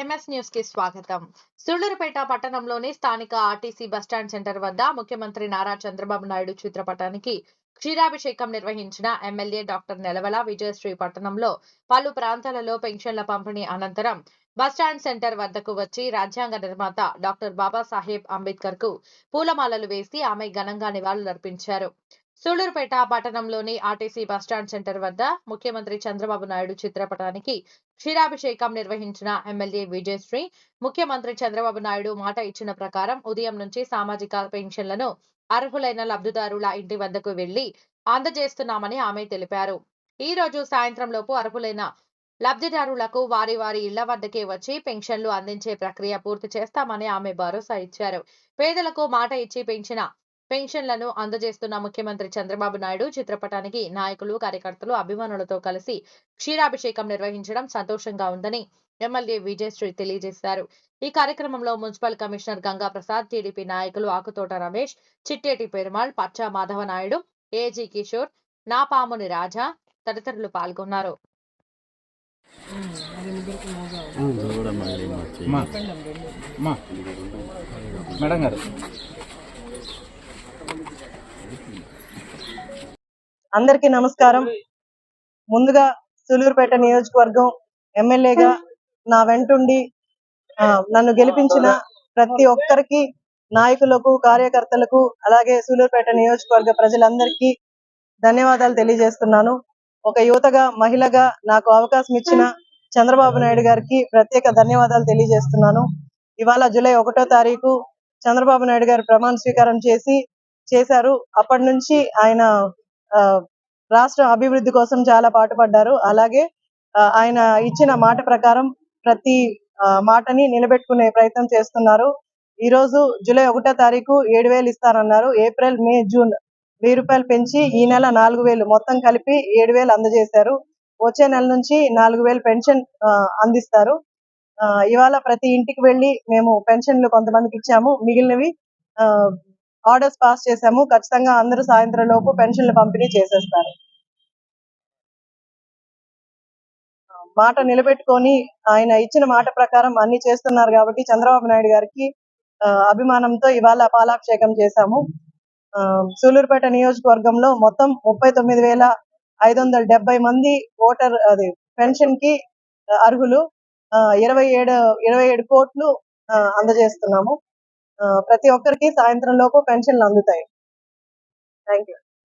MS న్యూస్కి స్వాగతం. సూళ్ళూరుపేట పట్టణంలోని స్థానిక ఆర్టీసీ బస్టాండ్ సెంటర్ వద్ద ముఖ్యమంత్రి నారా చంద్రబాబు నాయుడు చిత్రపటానికి క్షీరాభిషేకం నిర్వహించిన ఎమ్మెల్యే డాక్టర్ నెలవల విజయశ్రీ పట్టణంలో పలు ప్రాంతాలలో పెన్షన్ల పంపిణీ అనంతరం బస్టాండ్ సెంటర్ వద్దకు వచ్చి రాజ్యాంగ నిర్మాత డాక్టర్ బాబాసాహెబ్ అంబేద్కర్కు పూలమాలలు వేసి ఆమె ఘనంగా నివాళులర్పించారు. సూళ్ళూరుపేట పట్టణంలోని ఆర్టీసీ బస్టాండ్ సెంటర్ వద్ద ముఖ్యమంత్రి చంద్రబాబు నాయుడు చిత్రపటానికి క్షీరాభిషేకం నిర్వహించిన ఎమ్మెల్యే విజయశ్రీ ముఖ్యమంత్రి చంద్రబాబు నాయుడు మాట ఇచ్చిన ప్రకారం ఉదయం నుంచి సామాజిక పెన్షన్లను అర్హులైన లబ్ధిదారుల ఇంటి వద్దకు వెళ్ళి అందజేస్తున్నామని ఆమె తెలిపారు. ఈ రోజు సాయంత్రం లోపు అర్హులైన లబ్ధిదారులకు వారి వారి ఇళ్ళ వద్దకే వచ్చి పెన్షన్లు అందించే ప్రక్రియ పూర్తి చేస్తామని ఆమె భరోసా ఇచ్చారు. పేదలకు మాట ఇచ్చి పెంచిన పెన్షన్లను అందజేస్తున్న ముఖ్యమంత్రి చంద్రబాబు నాయుడు చిత్రపటానికి నాయకులు కార్యకర్తలు అభిమానులతో కలిసి క్షీరాభిషేకం నిర్వహించడం సంతోషంగా ఉందని ఎమ్మెల్యే విజయశ్రీ తెలియజేశారు ఈ కార్యక్రమంలో municipal commissioner Ganga Prasad TDP నాయకులు ఆకుతోట రమేష్ చిట్టేటి పెరుమాళ్ పచ్చా మాధవ నాయుడు ఏజీ కిషోర్ నాపాముని రాజా తదితరులు పాల్గొన్నారు మేడం గారు అందరికీ నమస్కారం. ముందుగా సులూరుపేట నియోజకవర్గం ఎమ్మెల్యేగా నా వెంటుండి నన్ను గెలిపించిన ప్రతి ఒక్కరికి నాయకులకు కార్యకర్తలకు అలాగే సూలూరుపేట నియోజకవర్గ ప్రజలందరికీ ధన్యవాదాలు తెలియజేస్తున్నాను. ఒక యువతగా మహిళగా నాకు అవకాశం ఇచ్చిన చంద్రబాబు నాయుడు గారికి ప్రత్యేక ధన్యవాదాలు తెలియజేస్తున్నాను. ఇవాళ జూలై ఒకటో తారీఖు చంద్రబాబు నాయుడు గారు ప్రమాణ స్వీకారం చేసి చేశారు. అప్పటి నుంచి ఆయన రాష్ట్ర అభివృద్ధి కోసం చాలా పాటుపడ్డారు. అలాగే ఆ, ఆయన ఇచ్చిన మాట ప్రకారం ప్రతి ఆ, మాటని నిలబెట్టుకునే ప్రయత్నం చేస్తున్నారు. ఈ రోజు జూలై ఒకటో తారీఖు ఏడు వేలు ఇస్తారన్నారు ఏప్రిల్ మే జూన్ వెయ్యి రూపాయలు పెంచి ఈ నెల నాలుగు వేలు మొత్తం కలిపి ఏడు వేలు అందజేశారు. వచ్చే నెల నుంచి నాలుగు వేలు పెన్షన్ అందిస్తారు. ఆ, ఇవాళ ప్రతి ఇంటికి వెళ్ళి మేము పెన్షన్లు కొంతమందికి ఇచ్చాము. మిగిలినవి ఆ, ఆర్డర్స్ పాస్ చేశాము. ఖచ్చితంగా అందరూ సాయంత్రం లోపు పెన్షన్లు పంపిణీ చేసేస్తారు. మాట నిలబెట్టుకొని ఆయన ఇచ్చిన మాట ప్రకారం అన్ని చేస్తున్నారు కాబట్టి చంద్రబాబు నాయుడు గారికి అభిమానంతో ఇవాళ పాలాభిషేకం చేశాము. ఆ, సూలూరుపేట నియోజకవర్గంలో మొత్తం ముప్పై తొమ్మిది వేల ఐదు వందల డెబ్బై మంది ఓటర్ అది పెన్షన్కి అర్హులు. ఆ, ఇరవై ఏడు ఇరవై ఏడు కోట్లు అందజేస్తున్నాము. ప్రతి ఒక్కరికి సాయంత్రం లోపు పెన్షన్లు అందుతాయి. Thank you